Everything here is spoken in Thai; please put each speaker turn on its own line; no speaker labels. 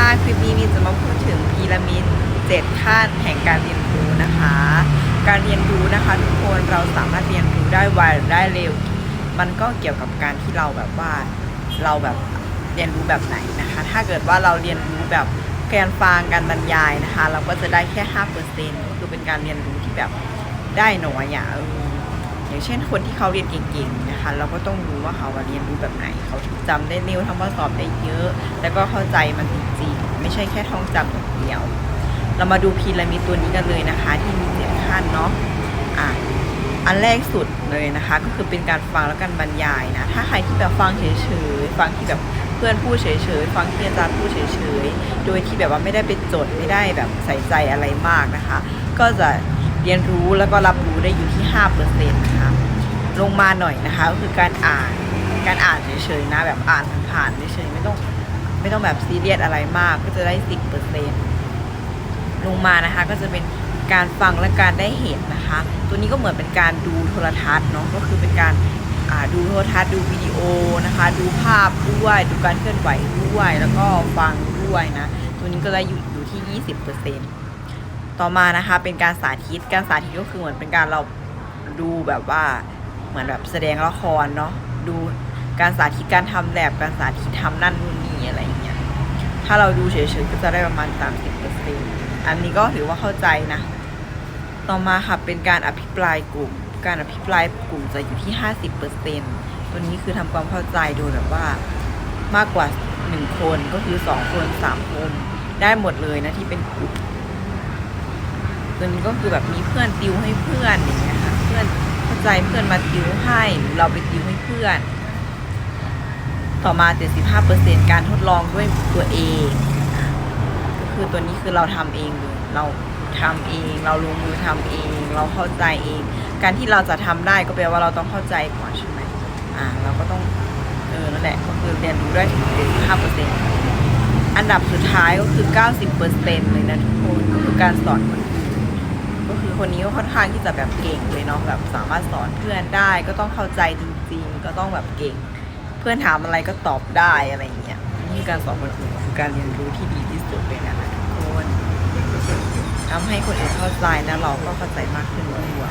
ค่ะ คลิปนี้มีจะมาพูดถึงพีระมิด7ขั้นแห่งการเรียนรู้นะคะ การเรียนรู้นะคะทุกคนเราสามารถเรียนรู้ได้ไวหรือได้เร็ว มันก็เกี่ยวกับการที่เราแบบว่าเราแบบเรียนรู้แบบไหนนะคะ ถ้าเกิดว่าเราเรียนรู้แบบการฟังการบรรยายนะคะ เราก็จะได้แค่5%ก็คือเป็นการเรียนรู้ที่แบบได้น้อยอะเอย่างเช่นคนที่เขาเรียนเก่งๆนะคะเราก็ต้องรู้ว่าเขาเรียนรู้แบบไหน เขาถึงจำได้เร็วทำข้อสอบได้เยอะ แล้วก็เข้าใจมันจริงๆไม่ใช่แค่ท่องจำอย่างเดียว เรามาดูพีระมิดตัวนี้กันเลยนะคะ ที่มีเจ็ดขั้นเนาะอะอันแรกสุดเลยนะคะ ก็คือเป็นการฟังแล้วการบรรยายนะ ถ้าใครที่แบบฟังเฉยๆฟังที่แบบเพื่อนพูดเฉยๆฟังที่อาจารย์พูดเฉยๆโดยที่แบบว่าไม่ได้ไปจดไม่ได้แบบใส่ใจอะไรมากนะคะ ก็จะ เรียนรู้แล้วก็รับรู้ได้อยู่ที่5%นะคะลงมาหน่อยนะคะก็คือการอ่านการอ่านเฉยๆนะแบบอ่านผ่านๆเฉยๆไม่ต้องไม่ต้องแบบซีเรียสอะไรมากก็จะได้ 10%ลงมานะคะก็จะเป็นการฟังและการได้เห็นนะคะ ตัวนี้ก็เหมือนเป็นการดูโทรทัศน์เนาะก็คือเป็นการดูโทรทัศน์ดูวิดีโอนะคะ ดูภาพด้วยดูการเคลื่อนไหวด้วยแล้วก็ฟังด้วยนะ ตัวนี้ก็ได้อยู่อยู่ที่ 20%ต่ อมานะคะเป็นการสาธิตการสาธิตก็คือเหมือนเป็นการเราดูแบบว่าเหมือนแบบแสดงละครเนาะดูการสาธิตการทำแลบการสาธิตทำนั่นนู่นนี่อะไรอย่างเงี้ยถ้าเราดูเฉยๆก็จะได้ประมาณ 30%อันนี้ก็ถือว่าเข้าใจนะ ต่อมาค่ะเป็นการอภิปรายกลุ่ม การอภิปรายกลุ่มจะอยู่ที่ 50%ตัวนี้คือทำความเข้าใจโดยแบบว่ามากกว่า 1 คนก็คือ 2 คน 3 คน ได้หมดเลยนะที่เป็นกลุ่ม ตัวนี้ก็คือแบบมีเพื่อนติวให้เพื่อนอย่างเงี้ยค่ะเพื่อนเข้าใจเพื่อนมาติวให้หรือเราไปติวให้เพื่อน ต่อมา 75%การทดลองด้วยตัวเองก็คือตัวนี้คือเราทำเองเลยเราทำเอง เราลงมือทำเอง เราเข้าใจเอง การที่เราจะทำได้ก็แปลว่าเราต้องเข้าใจก่อนใช่ไหมอ่าเราก็ต้องเออนั่นแหละก็คือเรียนรู้ได้ถึง75%อันดับสุดท้ายก็คือ 90%เลยนะทุกคนก็คือการสอนคน คนนี้ก็ค่อนข้างที่จะแบบเก่งเลยเนาะแบบสามารถสอนเพื่อนได้ก็ต้องเข้าใจจริงๆ ก็ต้องแบบเก่ง เพื่อนถามอะไรก็ตอบได้อะไรอย่างเงี้ยนี่การสอนคนอื่นคือการเรียนรู้ที่ดีที่สุดเลยนะคะทุกคนทำให้คนอื่นเข้าใจแล้วเราก็เข้าใจมากขึ้นด้วย